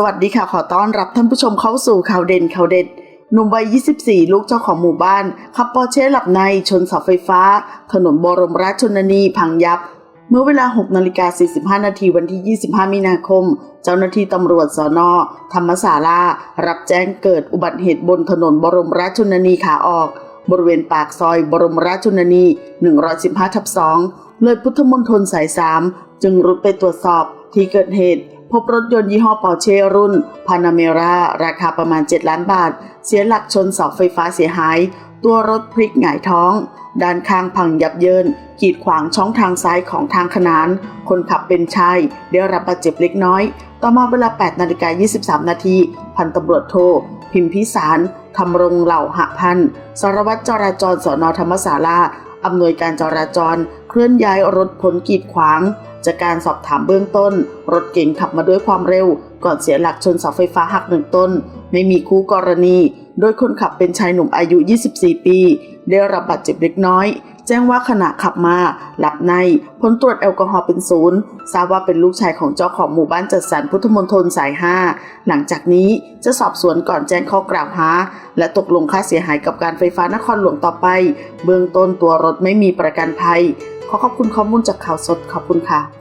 สวัสดีค่ะ ขอต้อนรับท่านผู้ชมเข้าสู่ข่าวเด่นข่าวเด็ดหนุ่มวัย 24 ลูกเจ้าของหมู่บ้าน ขับปอร์เช่หลับในชนเสาไฟฟ้า ถนนบรมราชชนนีพังยับ เมื่อเวลา 6 นาฬิกา 45 นาทีวันที่ 25 มีนาคม เจ้าหน้าที่ตำรวจสอนอธรรมศาลา รับแจ้งเกิดอุบัติเหตุบนถนนบรมราชชนนีขาออก บริเวณปากซอยบรมราชชนนี 115ทับ2เลยพุทธมณฑลสาย 3 จึงรุดไปตรวจสอบที่เกิดเหตุ พบรถยนต์ยี่ห้อปอร์เช่รุ่นพานาเมราราคาประมาณ 7 ล้านบาท เสียหลักชนเสาไฟฟ้าเสียหาย ตัวรถพลิกหงายท้อง ด้านข้างพังยับเยิน กีดขวางช่องทางซ้ายของทางขนาน คนขับเป็นชายได้รับบาดเจ็บเล็กน้อย ต่อมาเวลา 8 นาฬิกา 23 นาที พันตำรวจโท พิมพิสารทำรงเหล่าหะพันสารวัตรจราจรสอนอธรรมศาลาอำนวยการจราจร เคลื่อนย้ายรถพ้นกีดขวาง จากการสอบถามเบื้องต้น รถเก๋งขับมาด้วยความเร็ว ก่อนเสียหลักชนเสาไฟฟ้าหักหนึ่งต้น ไม่มีคู่กรณี โดยคนขับเป็นชายหนุ่มอายุ 24 ปี ได้รับบาดเจ็บเล็กน้อย แจ้งว่าขณะขับมา หลับในผลตรวจแอลกอฮอล์เป็นศูนย์ทราบว่าเป็นลูกชายของเจ้าของหมู่บ้านจัดสรรพุทธมณฑลสาย 5 หลังจากนี้จะสอบสวนก่อนแจ้งข้อกล่าวหา และตกลงค่าเสียหายกับการไฟฟ้านครหลวงต่อไป เบื้องต้นตัวรถไม่มีประกันภัย ขอขอบคุณข้อมูลจากข่าวสดขอบคุณค่ะ